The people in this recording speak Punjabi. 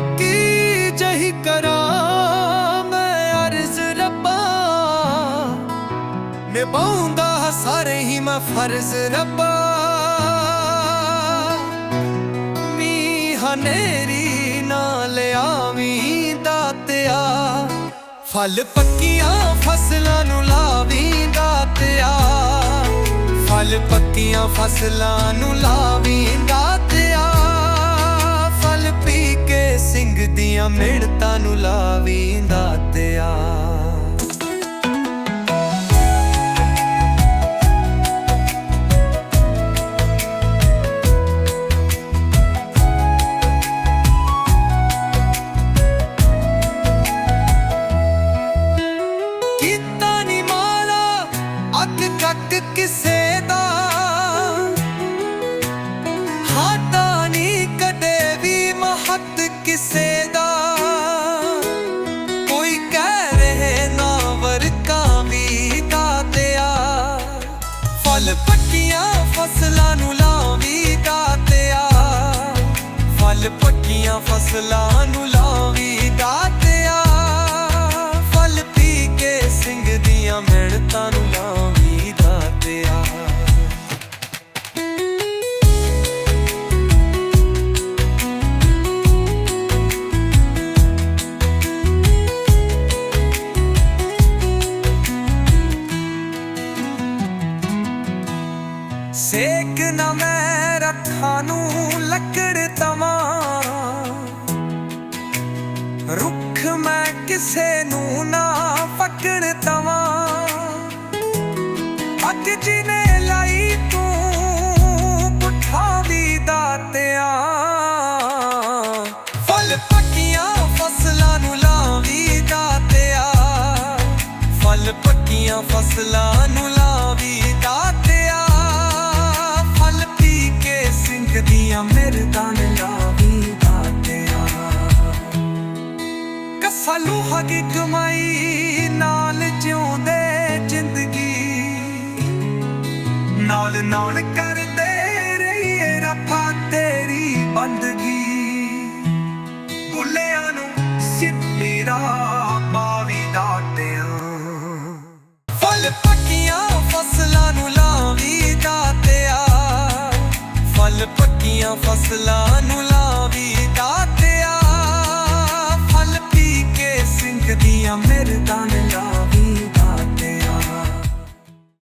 ਕੀ ਕਰਾਂ ਮੈਂ ਅਰਜ਼ ਰੱਬਾ। ਨਿਭਾਉਂਦਾ ਸਾਰੇ ਹੀ ਮੈਂ ਫਰਜ਼ ਰੱਬਾ। ਮੀ ਹਨੇਰੀ ਨਾਲ ਆਵੀਂ ਦਾਤਿਆ। ਫਲ ਪੱਕੀਆਂ ਫਸਲਾਂ ਨੂੰ ਲਾਵੀਂ ਦਾਤਿਆ। ਫਲ ਪੱਕੀਆਂ ਫਸਲਾਂ ਨੂੰ ਲਾਵੀਂ ਮਿਹਨਤਾਂ ਨੂੰ ਲਾਵੀਂ ਦਾਤਿਆ ਕੀਤਾ ਨੀ ਮਾਲਾ ਅੱਗ ਕੱਕ ਕਿਸੇ ਦਾ। ਹਾਟਾ ਨੀ ਕਦੇ ਵੀ ਮਹੱਤ ਕਿਸੇ ਸੇਕ ਨਾ ਮੈਂ ਰੱਖਾਂ ਨੂੰ ਲੱਕੜ ਤਵਾਂ। ਰੁੱਖ ਮੈਂ ਕਿਸੇ ਨੂੰ ਨਾ ਫੱਕਣ ਤਵਾਂ। ਅੱਗ ਜਿਨੇ ਲਾਈ ਤੂੰ ਪੁੱਠਾ ਵੀ ਦਾਤਿਆ। ਫਲ ਪੱਕੀਆਂ ਫਸਲਾਂ ਨੂੰ ਲਾਵੀ ਦਾਤਿਆ। ਫਲ ਪੱਕੀਆਂ ਫਸਲਾਂ ਨੂੰ ਨਾਲ ਕਰਦੇ ਰਹੀਏ ਰੱਬਾ ਤੇਰੀ ਬੰਦਗੀ। ਬੁੱਲਿਆਂ ਨੂੰ ਸਿੱਧੀਰਾ ਪਾਵੀ ਦਾਤਿਆਂ। ਫਲ ਪੱਕੀਆਂ ਫਸਲਾਂ ਨੂੰ ਲਾਵੀ ਦਾਤਿਆ। ਫਲ ਪੱਕੀਆਂ ਫਸਲਾਂ ਨੂੰ ਲਾਵੀ ਦਾਤਿਆ। ਫਲ ਪੀ ਕੇ ਸਿੰਘ ਦੀਆਂ ਮਿਰਦਾਂ ਨੇ ਲਾਵੀ